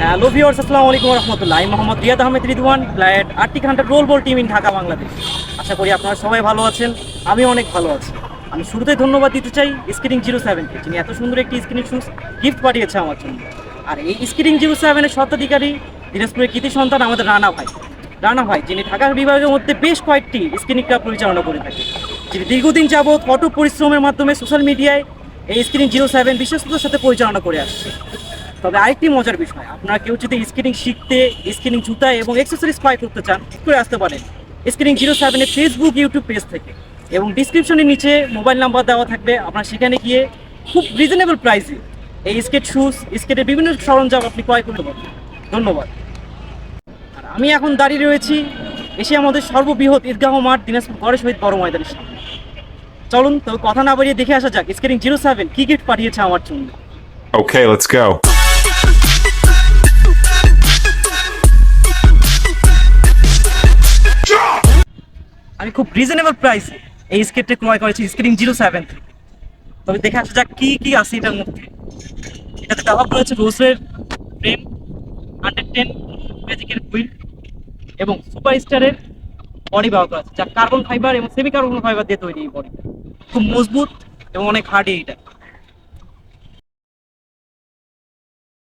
Hello viewers আসসালামু আলাইকুম রহমতুল্লাহ আমি Mohammad Riyad Ahmed Ridwan প্ল্যাট arctic hunter roll ball team in Dhaka, Bangladesh. আশা করি আপনারা সবাই ভালো আছেন, আমি অনেক ভালো আছি। আমি শুরুতেই ধন্যবাদ দিতে চাই স্ক্রিনিং জিরো সেভেনকে যিনি এত সুন্দর একটি স্ক্রিনিং শুজ গিফট পাঠিয়েছে আমার জন্য। আর এই স্ক্রিনিং জিরো সেভেনের স্বত্বাধিকারী দিনাজপুরের কৃতি সন্তান আমাদের রানা ভাই। রানা ভাই, যিনি ঢাকা বিভাগের মধ্যে বেশ কয়েকটি স্ক্রিনিং ক্লাব পরিচালনা করে থাকে যিনি দীর্ঘদিন যাবৎ কঠোর পরিশ্রমের মাধ্যমে সোশ্যাল মিডিয়ায় এই স্ক্রিনিং জিরো সেভেন বিশ্বস্ততার সাথে পরিচালনা করে আসছে তবে আরেকটি মজার বিষয় আপনারা কেউ যদি স্কিনিং শিখতে স্কিনিং জুতা এবং এক্সেসরিজ ক্রয় করতে চান করে আসতে পারেন স্কিনিং জিরো সেভেনের ফেসবুক ইউটিউব পেজ থেকে এবং ডিসক্রিপশনের নিচে মোবাইল নাম্বার দেওয়া থাকবে। আপনারা সেখানে গিয়ে খুব রিজনেবল প্রাইসে এই স্কেট শুজ স্কেটের বিভিন্ন সরঞ্জাম আপনি ক্রয় করতে পারবেন। ধন্যবাদ। আর আমি এখন দাঁড়িয়ে রয়েছি এসে আমাদের সর্ববৃহৎ ঈদগাহ মাঠ দিনাজপুর গড়ে শহীদ বড় ময়দানের সামনে। চলুন তো কথা না বাড়িয়ে দেখে আসা যাক স্কেটিং জিরো সেভেন কি গিফট পাঠিয়েছে আমার জন্য? Okay, let's go. আমি খুব রিজনেবল প্রাইসে এই স্কেটটা ক্রয় করেছি স্কেটিং জিরো সেভেন থেকে তবে দেখে আসা যাক কী কী আছে এটার মধ্যে। এটাতে ব্যবহার করেছে রোজের ফ্রেম হান্ড্রেড টেন ম্যাজিকের হুইল এবং সুপার স্টারের বডি ব্যবহার করা আছে। যা কার্বন ফাইবার এবং সেমি কার্বন ফাইবার দিয়ে তৈরি এই বডি খুব মজবুত এবং অনেক হার্ডি এটা